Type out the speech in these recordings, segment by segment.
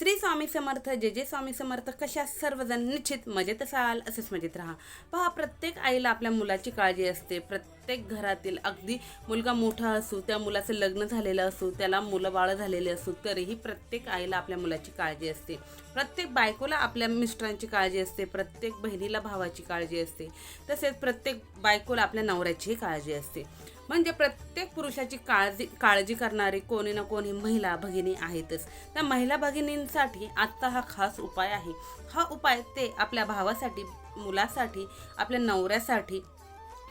श्री स्वामी समर्थ जे जे स्वामी समर्थ कशा सर्वजण निश्चित मजेत असाल असेच मजेत राहा. पहा प्रत्येक आईला आपल्या मुलाची काळजी असते. प्रत्येक घरातील अगदी मुलगा मोठा असू त्या मुलाचं लग्न झालेलं असू त्याला मुलं बाळं झालेले असू तरीही प्रत्येक आईला आपल्या मुलाची काळजी असते. प्रत्येक बायकोला आपल्या मिस्टरांची काळजी असते. प्रत्येक बहिणीला भावाची काळजी असते. तसेच प्रत्येक बायकोला आपल्या नवऱ्याचीही काळजी असते. म्हणजे प्रत्येक पुरुषाची काळजी काळजी करणारी कोणी ना कोणी महिला भगिनी आहेतच. त्या महिला भगिनींसाठी आत्ता हा खास उपाय आहे. हा उपाय ते आपल्या भावासाठी मुलासाठी आपल्या नवऱ्यासाठी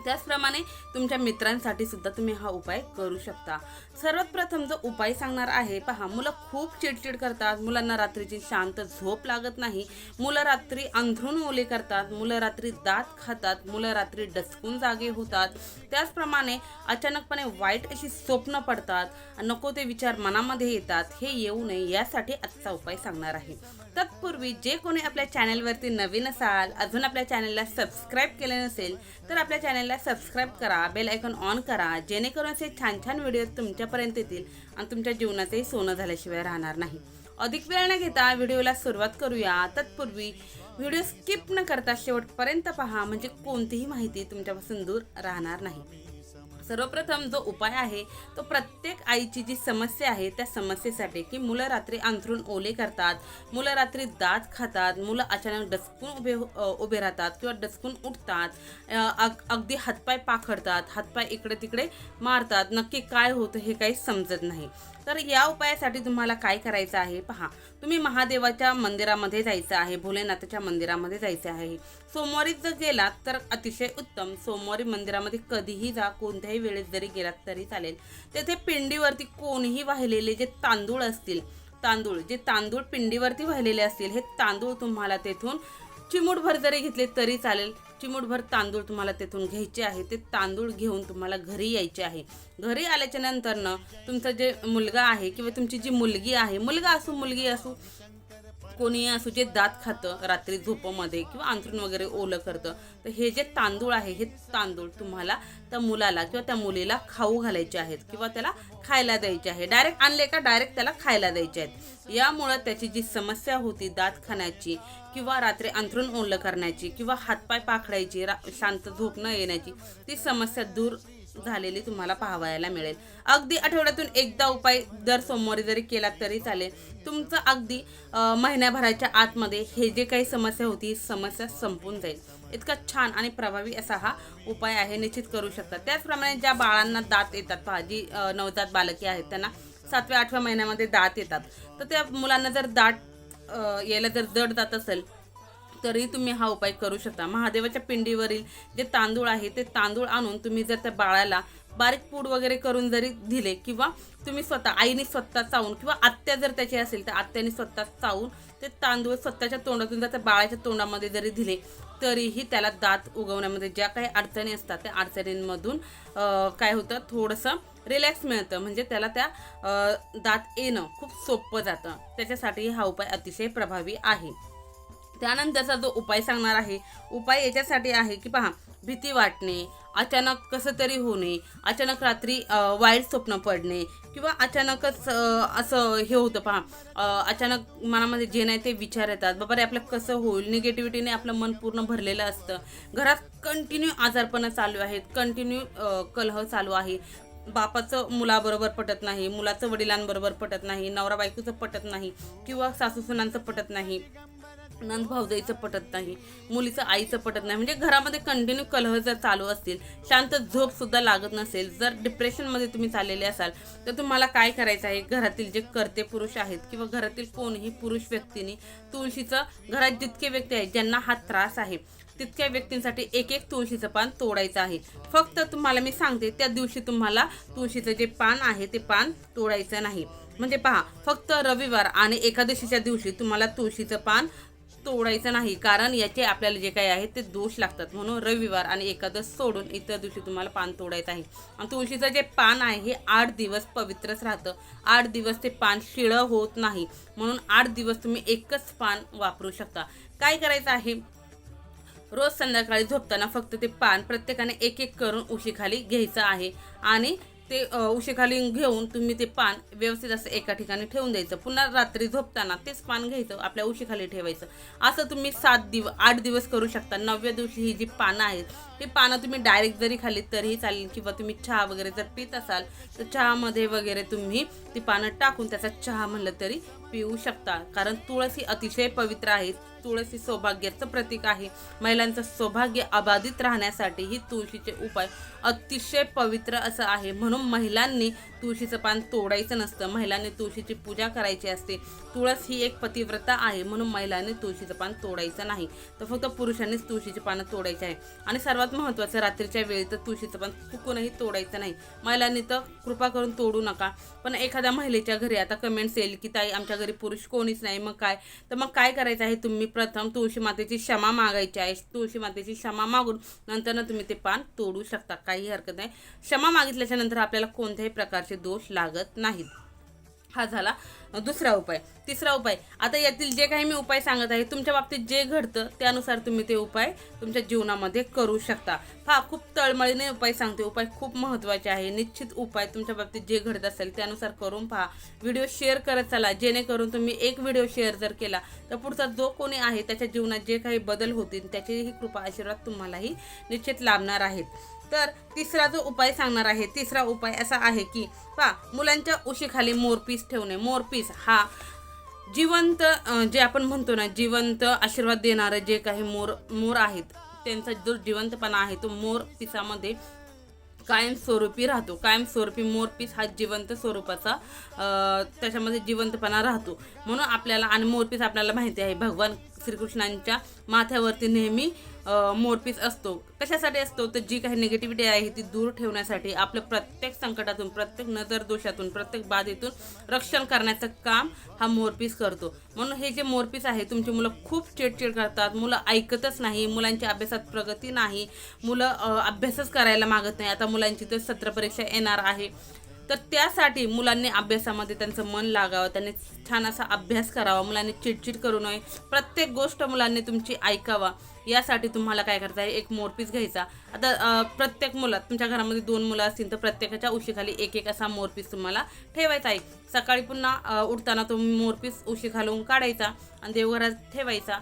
त्याचप्रमाणे तुमच्या मित्रांसाठी सुद्धा तुम्ही हा उपाय करू शकता. सर्वात प्रथम जो उपाय सांगणार आहे पहा मुलं खूप चिडचिड करतात मुलांना रात्रीची शांत झोप लागत नाही मुलं रात्री अंधरून ओले करतात मुलं रात्री दात खातात मुलं रात्री डचकून जागे होतात. त्याचप्रमाणे अचानकपणे वाईट अशी स्वप्न पडतात नको ते विचार मनामध्ये येतात हे येऊ नये यासाठी आजचा उपाय सांगणार आहे. तत्पूर्वी जे कोणी आपल्या चॅनलवरती नवीन असाल अजून आपल्या चॅनलला सबस्क्राईब केले नसेल तर आपल्या चॅनलला सबस्क्राईब करा बेल आयकॉन ऑन करा जेणेकरून असे छान छान व्हिडिओ तुमच्यापर्यंत येतील आणि तुमच्या जीवनाचंही सोनं झाल्याशिवाय राहणार नाही. अधिक वेळ न घेता व्हिडिओला सुरुवात करूया. तत्पूर्वी व्हिडिओ स्किप न करता शेवटपर्यंत पहा म्हणजे कोणतीही माहिती तुमच्यापासून दूर राहणार नाही. सर्वप्रथम जो उपाय आहे तो प्रत्येक आईची जी समस्या आहे त्या समस्येसाठी की मुलं रात्री अंथरून ओले करतात मुलं रात्री दात खातात मुलं अचानक डसकून उभे उभे राहतात किंवा डसकून उठतात अग- अगदी हातपाय पाखडतात हातपाय इकडे तिकडे मारतात नक्की काय होतं हे काही समजत नाही. तर या उपायासाठी तुम्हाला काय करायचं आहे? पहा तुम्ही महादेवाच्या मंदिरामध्ये जायचं आहे भोलेनाथाच्या मंदिरामध्ये जायचं आहे. सोमवारी जर गेलात तर अतिशय उत्तम. सोमवारी मंदिरामध्ये कधीही जा कोणत्याही वेळेस जरी गेलात तरी चालेल. तेथे पिंडीवरती कोणीही वाहिलेले जे तांदूळ असतील तांदूळ जे तांदूळ पिंडीवरती वाहिलेले असतील हे तांदूळ तुम्हाला तेथून चिमूटभर जरी घेतले तरी चालेल. चिमूटभर तांदूळ तुम्हाला तेथून घ्यायचे आहे. ते तांदूळ घेऊन तुम्हाला घरी यायचे आहे. घरी आल्याच्या नंतरनं तुमचा जे मुलगा आहे किंवा तुमची जी मुलगी आहे मुलगा असू मुलगी असू कोणी असू जे दात खातं रात्री झोपमध्ये किंवा अंथरूण वगैरे ओलं करतं तर हे जे तांदूळ आहे हे तांदूळ तुम्हाला त्या मुलाला किंवा त्या मुलीला खाऊ घालायचे आहेत किंवा त्याला खायला द्यायचे आहे. डायरेक्ट आणले का डायरेक्ट त्याला खायला द्यायचे आहेत. यामुळं त्याची जी समस्या होती दात खाण्याची किंवा रात्री अंथरूण ओलं करण्याची किंवा हातपाय पाखडायची रा शांत झोप न येण्याची ती समस्या दूर झालेली तुम्हाला पाहावायला मिळेल. अगदी आठवड्यातून एकदा उपाय दर सोमवारी जरी केला तरी चालेल. तुमचं अगदी महिन्याभराच्या आतमध्ये हे जे काही समस्या होती ही समस्या संपून जाईल. इतका छान आणि प्रभावी असा हा उपाय आहे निश्चित करू शकता. त्याचप्रमाणे ज्या बाळांना दात येतात पहा जी नवजात बालके आहेत त्यांना सातव्या आठव्या महिन्यामध्ये दात येतात. तर त्या मुलांना जर दाट यायला जर जड दात असेल तरी तुम्ही हा उपाय करू शकता. महादेवाच्या पिंडीवरील जे तांदूळ आहे ते तांदूळ आणून तुम्ही जर त्या बाळाला बारीक पूड वगैरे करून जरी दिले किंवा तुम्ही स्वतः आईने स्वतः चावून किंवा आत्या जर त्याची असेल तर आत्याने स्वतः चावून ते तांदूळ स्वतःच्या तोंडातून जर त्या बाळाच्या तोंडामध्ये जरी दिले तरीही त्याला दात उगवण्यामध्ये ज्या काही अडचणी असतात त्या अडचणींमधून काय होतं? थोडंसं रिलॅक्स मिळतं. म्हणजे त्याला त्या दात येणं खूप सोपं जातं. त्याच्यासाठी हा उपाय अतिशय प्रभावी आहे. त्यानंतरचा जो उपाय सांगणार आहे उपाय याच्यासाठी आहे की पहा भीती वाटणे अचानक कसं तरी होणे अचानक रात्री वाईट स्वप्न पडणे किंवा अचानकच असं हे होतं पहा अचानक मनामध्ये जे नाही ते विचार येतात. बाबा रे आपलं कसं होईल? निगेटिव्हिटीने आपलं मन पूर्ण भरलेलं असतं. घरात कंटिन्यू आजारपणं चालू आहेत. कंटिन्यू कलह चालू आहे. बापाचं मुलाबरोबर पटत नाही मुलाचं वडिलांबरोबर पटत नाही नवरा बायकोचं पटत नाही किंवा सासूसुनांचं पटत नाही. नंद भाऊजाईचं पटत नाही मुलीचं आईचं पटत नाही. म्हणजे घरामध्ये कंटिन्यू कलह जर चालू असतील शांत झोप सुद्धा लागत नसेल जर डिप्रेशनमध्ये तुम्ही चाललेले असाल तर तुम्हाला काय करायचं आहे? घरातील जे कर्ते पुरुष आहेत किंवा घरातील कोणीही पुरुष व्यक्तीने तुळशीचं घरात जितके व्यक्ती आहेत ज्यांना हा त्रास आहे तितक्या व्यक्तींसाठी एक एक तुळशीचं पान तोडायचं आहे. फक्त तुम्हाला मी सांगते त्या दिवशी तुम्हाला तुळशीचं जे पान आहे ते पान तोडायचं नाही. म्हणजे पहा फक्त रविवार आणि एकादशीच्या दिवशी तुम्हाला तुळशीचं पान तोडायचं नाही कारण याचे आपल्याला जे काही आहे ते दोष लागतात. म्हणून रविवार आणि एकादश सोडून इतर दिवशी तुम्हाला पान तोडायचं आहे. आणि तुळशीचं जे पान आहे हे आठ दिवस पवित्रच राहतं. आठ दिवस ते पान शिळं होत नाही. म्हणून आठ दिवस तुम्ही एकच पान वापरू शकता. काय करायचं आहे? रोज संध्याकाळी झोपताना फक्त ते पान प्रत्येकाने एक एक करून उशीखाली घ्यायचं आहे. आणि ते उशीखाली घेऊन तुम्ही ते पान व्यवस्थित असं एका ठिकाणी ठेवून द्यायचं. पुन्हा रात्री झोपताना तेच पान घ्यायचं आपल्या उशीखाली ठेवायचं. असं तुम्ही सात दिवस आठ दिवस करू शकता. नवव्या दिवशी ही जी पानं आहेत ही पानं तुम्ही डायरेक्ट जरी खाली तरीही चालेल किंवा तुम्ही चहा वगैरे जर पित असाल तर चहामध्ये वगैरे तुम्ही ती पानं टाकून त्याचा चहा म्हणलं तरी पिऊ शकता कारण तुळस ही अतिशय पवित्र आहे. तुळस ही सौभाग्याचं प्रतीक आहे. महिलांचं सौभाग्य अबाधित राहण्यासाठी ही तुळशीचे उपाय अतिशय पवित्र असं आहे. म्हणून महिलांनी तुळशीचं पान तोडायचं नसतं. महिलांनी तुळशीची पूजा करायची असते. तुळस ही एक पतिव्रता आहे. म्हणून महिलांनी तुळशीचं पान तोडायचं नाही. तर फक्त पुरुषांनीच तुळशीची पानं तोडायची आहे. आणि सर्वात महत्त्वाचं रात्रीच्या वेळी तर तुळशीचं पान चुकूनही तोडायचं नाही. महिलांनी तर कृपा करून तोडू नका. पण एखाद्या महिलेच्या घरी आता कमेंट्स येईल की ताई आमच्या घरी पुरुष कोणीच नाही मग काय? तर मग काय करायचं आहे तुम्ही? प्रथम तुळशी मातेची क्षमा मागायची आहे. तुळशी मातेची क्षमा मागून नंतर ना तुम्ही ते पान तोडू शकता. काही हरकत नाही. क्षमा मागितल्याच्या नंतर आपल्याला कोणत्याही प्रकारचे दोष लागत नाहीत. हा झाला दुसरा उपाय. तिसरा उपाय. आता यातील जे काही मी उपाय सांगत आहे तुमच्या बाबतीत जे घडतं त्यानुसार तुम्ही ते उपाय तुमच्या जीवनामध्ये करू शकता. हा खूप तळमळीने उपाय सांगते. उपाय खूप महत्त्वाचे आहे. निश्चित उपाय तुमच्या बाबतीत जे घडत असेल त्यानुसार करून पहा. व्हिडिओ शेअर करत चला. जेणेकरून तुम्ही एक व्हिडिओ शेअर जर केला तर पुढचा जो कोणी आहे त्याच्या जीवनात जे काही बदल होतील त्याचीही कृपा आशीर्वाद तुम्हालाही निश्चित लाभणार आहेत. तर तिसरा जो उपाय सांगणार आहे तिसरा उपाय असा आहे की पा मुलांच्या उशीखाली मोरपीस ठेवणे. मोरपीस हा जिवंत जे आपण म्हणतो ना जिवंत आशीर्वाद देणारे जे काही मोर मोर आहेत त्यांचा जो जिवंतपणा आहे तो मोर पिसामध्ये कायमस्वरूपी राहतो. कायमस्वरूपी मोरपीस हा जिवंत स्वरूपाचा त्याच्यामध्ये जिवंतपणा राहतो. म्हणून आपल्याला आणि मोरपीस आपल्याला माहिती आहे भगवान श्रीकृष्णांच्या माथ्यावरती नेहमी मोरपीस असतो. कशासाठी असतो? तर जी काही निगेटिव्हिटी आहे ती दूर ठेवण्यासाठी आपलं प्रत्येक संकटातून प्रत्येक नजर दोषातून प्रत्येक बाधेतून रक्षण करण्याचं काम हा मोरपीस करतो. म्हणून हे जे मोरपीस आहे तुमची मुलं खूप चिडचिड करतात मुलं ऐकतच नाही मुलांच्या अभ्यासात प्रगती नाही मुलं अभ्यासच करायला मागत नाही. आता मुलांची तर सत्र परीक्षा येणार आहे. तर त्यासाठी मुलांनी अभ्यासामध्ये त्यांचं मन लागावं त्यांनी छान असा अभ्यास करावा मुलांनी चिडचिड करू नये. प्रत्येक गोष्ट मुलांनी तुमची ऐकावा. यासाठी तुम्हाला काय करता आहे? एक मोरपीस घ्यायचा. आता प्रत्येक मुलात तुमच्या घरामध्ये दोन मुलं असतील तर प्रत्येकाच्या उशीखाली एक एक असा मोरपीस तुम्हाला ठेवायचा आहे. सकाळी पुन्हा उठताना तो मोरपीस उशी घालून काढायचा आणि देवघरात ठेवायचा.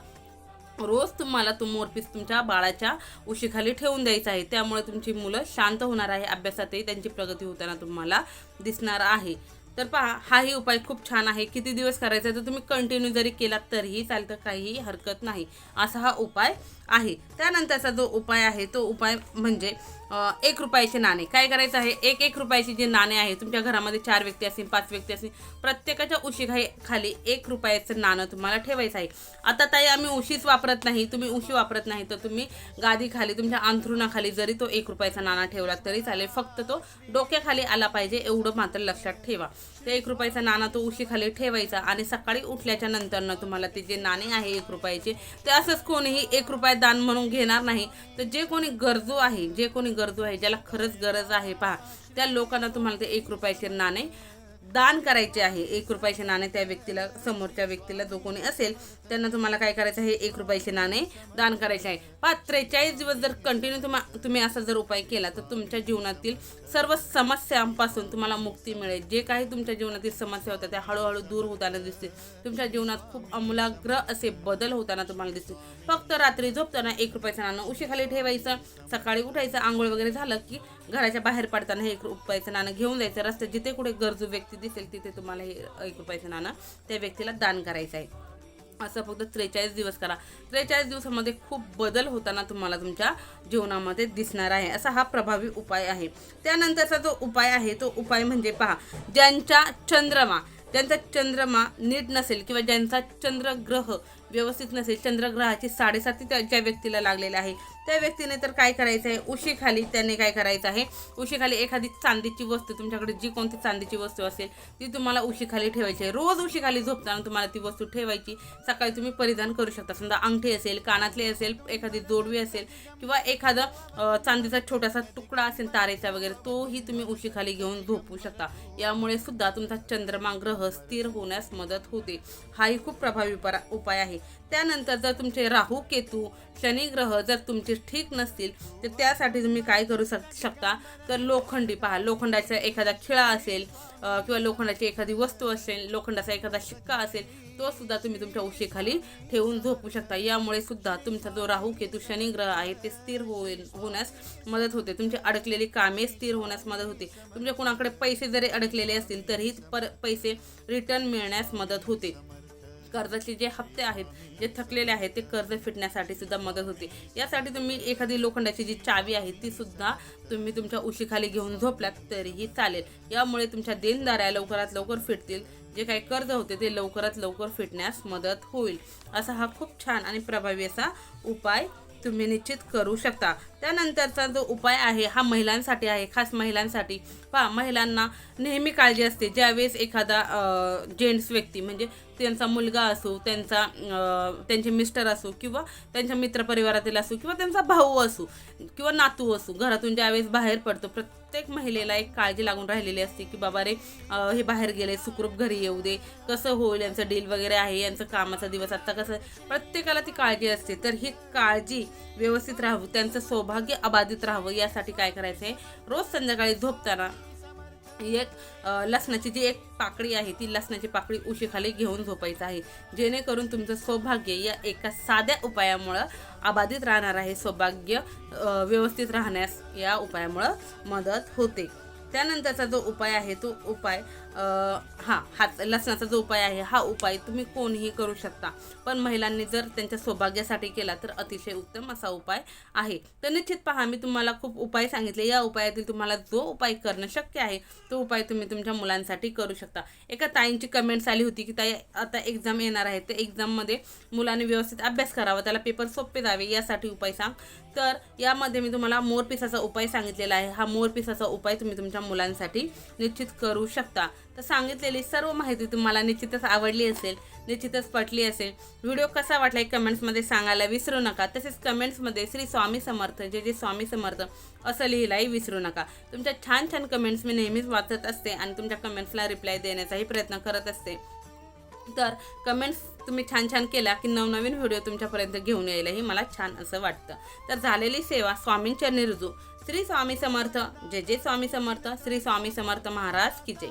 रोज तुम्हाला तो मोरपीस तुमच्या बाळाच्या उशीखाली ठेवून द्यायचा आहे. त्यामुळे तुमची मुलं शांत होणार आहे. अभ्यासातही त्यांची प्रगती होताना तुम्हाला दिसणार आहे. तर पहा हाही उपाय खूप छान आहे. किती दिवस करायचा आहे? तर तुम्ही कंटिन्यू जरी केलात तरीही चालतं काहीही हरकत नाही. असा हा उपाय आहे. त्यानंतरचा जो उपाय आहे तो उपाय म्हणजे एक रुपयाचे नाणे. काय करायचं आहे? एक एक रुपयाचे जे नाणे आहे तुमच्या घरामध्ये चार व्यक्ती असतील पाच व्यक्ती असतील प्रत्येकाच्या उशीघाई खाली एक रुपयाचं नाणं तुम्हाला ठेवायचं आहे. आता ताई आम्ही उशीच वापरत नाही. तुम्ही उशी वापरत नाही तर तुम्ही गादीखाली तुमच्या अंथरुणाखाली जरी तो एक रुपयाचा नाणा ठेवला तरी चालेल. फक्त तो डोक्याखाली आला पाहिजे एवढं मात्र लक्षात ठेवा. ते एक रुपयाचा नाणा तो उशीखाली ठेवायचा आणि सकाळी उठल्याच्या नंतरनं तुम्हाला ते जे नाणे आहे एक रुपयाचे ते असंच कोणीही एक रुपया दान म्हणून घेणार नाही. तर जे कोणी गरजू आहे जे कोणी गरजू आहे ज्याला खरंच गरज आहे पहा त्या लोकांना तुम्हाला ते एक रुपयाचे नाणे दान करायचे आहे. एक रुपयाचे नाणे त्या व्यक्तीला समोरच्या व्यक्तीला जो कोणी असेल त्यांना तुम्हाला काय करायचं आहे? एक रुपयाचे नाणे दान करायचे आहे. पाच त्रेचाळीस दिवस जर कंटिन्यू तुम्हा तुम्ही असा जर उपाय केला तर तुमच्या जीवनातील सर्व समस्यांपासून तुम्हाला मुक्ती मिळेल. जे काही तुमच्या जीवनातील समस्या होत्या त्या हळूहळू दूर होताना दिसतील. तुमच्या जीवनात खूप अमूलाग्र असे बदल होताना तुम्हाला दिसतील. फक्त रात्री झोपताना एक रुपयाचं नाणं उशीखाली ठेवायचं सकाळी उठायचं आंघोळ वगैरे झालं की घराच्या बाहेर पडताना हे एक रुपयाचं नाणं घेऊन जायचं रस्त्यात जिथे कुठे गरजू व्यक्ती दिसेल तिथे तुम्हाला हे एक रुपयाचं नाणं त्या व्यक्तीला दान करायचं आहे. असं फक्त त्रेचाळीस दिवस करा. त्रेचाळीस दिवसामध्ये खूप बदल होताना तुम्हाला तुमच्या जीवनामध्ये दिसणार आहे. असा हा प्रभावी उपाय आहे. त्यानंतरचा जो उपाय आहे तो उपाय म्हणजे पहा ज्यांच्या चंद्रमा ज्यांचा चंद्रमा नीट नसेल किंवा ज्यांचा चंद्रग्रह व्यवस्थित नसेल चंद्रग्रहाची साडेसाती त्या ज्या व्यक्तीला लागलेला आहे त्या व्यक्तीने तर काय करायचं आहे उशीखाली त्याने काय करायचं आहे? उशीखाली एखादी चांदीची वस्तू तुमच्याकडे जी कोणती चांदीची वस्तू असेल ती तुम्हाला उशीखाली ठेवायची आहे. रोज उशीखाली झोपताना तुम्हाला ती वस्तू ठेवायची. सकाळी तुम्ही परिधान करू शकता. समजा अंगठी असेल कानातले असेल एखादी जोडवी असेल किंवा एखादा चांदीचा छोटासा तुकडा असेल तारेचा वगैरे तोही तुम्ही उशीखाली घेऊन झोपू शकता. यामुळे सुद्धा तुमचा चंद्रमा ग्रह स्थिर होण्यास मदत होते. हाही खूप प्रभावी परा- उपाय आहे आहे. त्यानंतर जर तुमचे राहू केतू शनी ग्रह जर तुमचे ठीक नसतील तर त्यासाठी तुम्ही काय करू शक शकता? तर लोखंडी पहा लोखंडाचा एखादा खिळा असेल किंवा लोखंडाची एखादी वस्तू असेल लोखंडाचा एखादा शिक्का असेल तो सुद्धा तुम्ही तुमच्या उशीखाली ठेवून झोपू शकता. यामुळे सुद्धा तुमचा जो राहू केतू शनी ग्रह आहे ते स्थिर होईल होण्यास मदत होते. तुमची अडकलेली कामे स्थिर होण्यास मदत होते. तुमच्या कुणाकडे पैसे जरी अडकलेले असतील तरीही पर पैसे रिटर्न मिळण्यास मदत होते. कर्जाचे जे हप्ते आहेत जे थकलेले आहेत ते कर्ज फिटण्यासाठी सुद्धा मदत होते. यासाठी तुम्ही एखादी लोखंडाची जी चावी आहे ती सुद्धा तुम्ही तुमच्या उशीखाली घेऊन झोपल्यात तरीही चालेल. यामुळे तुमच्या देणदाऱ्या लवकरात लवकर फिटतील जे काही कर्ज होते ते लवकरात लवकर फिटण्यास मदत होईल. असा हा खूप छान आणि प्रभावी असा उपाय तुम्ही निश्चित करू शकता. त्यानंतरचा जो उपाय आहे हा महिलांसाठी आहे. खास महिलांसाठी. पहा महिलांना नेहमी काळजी असते. ज्यावेळेस एखादा जेंट्स व्यक्ती म्हणजे त्यांचा मुलगा असो त्यांचा त्यांचे मिस्टर असो किंवा त्यांच्या मित्रपरिवारातील असो किंवा त्यांचा भाऊ असो किंवा नातू असो घरातून ज्यावेळेस बाहेर पडतो प्रत्येक महिलेला एक काळजी लागून राहिलेली असते की बाबा रे हे बाहेर गेले सुखरूप घरी येऊ दे कसं होईल यांचं डील वगैरे आहे यांचं कामाचा दिवस आत्ता कसं प्रत्येकाला ती काळजी असते. तर ही काळजी व्यवस्थित राहावं त्यांचं सौभाग्य अबाधित राहावं यासाठी काय करायचं आहे रोज संध्याकाळी झोपताना एक लसणाची जी एक पाकळी आहे ती लसणाची पाकळी उशीखाली घेऊन झोपायचं आहे. जेणेकरून तुमचं सौभाग्य या एका साध्या उपायामुळं अबाधित राहणार आहे. सौभाग्य व्यवस्थित राहण्यास या उपायामुळं मदत होते. त्यानंतरचा जो उपाय आहे तो उपाय हा हात लसणाचा जो उपाय आहे हा उपाय तुम्ही कोणीही करू शकता. पण महिलांनी जर त्यांच्या सौभाग्यासाठी केला तर अतिशय उत्तम असा उपाय आहे. तर निश्चित पहा मी तुम्हाला खूप उपाय सांगितले. या उपायातील तुम्हाला जो उपाय करणं शक्य आहे तो उपाय तुम्ही तुमच्या मुलांसाठी करू शकता. एका ताईंची कमेंट्स आली होती की ताई आता एक्झाम येणार आहे. तर एक्झाममध्ये मुलांनी व्यवस्थित अभ्यास करावा त्याला पेपर सोपे जावे यासाठी उपाय सांग. तर यामध्ये मी तुम्हाला मोरपिसाचा उपाय सांगितलेला आहे. हा मोरपिसाचा उपाय तुम्ही तुमच्या मुलांसाठी निश्चित करू शकता. तर सांगितलेली सर्व माहिती तुम्हाला निश्चितच आवडली असेल निश्चितच पटली असेल. व्हिडिओ कसा वाटला हे कमेंट्समध्ये सांगायला विसरू नका. तसेच कमेंट्समध्ये श्री स्वामी समर्थ जे जे स्वामी समर्थ असं लिहिलाही विसरू नका. तुमच्या छान छान कमेंट्स मी नेहमीच वाचत असते आणि तुमच्या कमेंट्सला रिप्लाय देण्याचाही प्रयत्न करत असते. तर कमेंट्स तुम्ही छान छान केला की नवनवीन व्हिडिओ तुमच्यापर्यंत घेऊन यायलाही मला छान असं वाटतं. तर झालेली सेवा स्वामींच्या रुजू. श्री स्वामी समर्थ जय जय स्वामी समर्थ श्री स्वामी समर्थ महाराज की जय.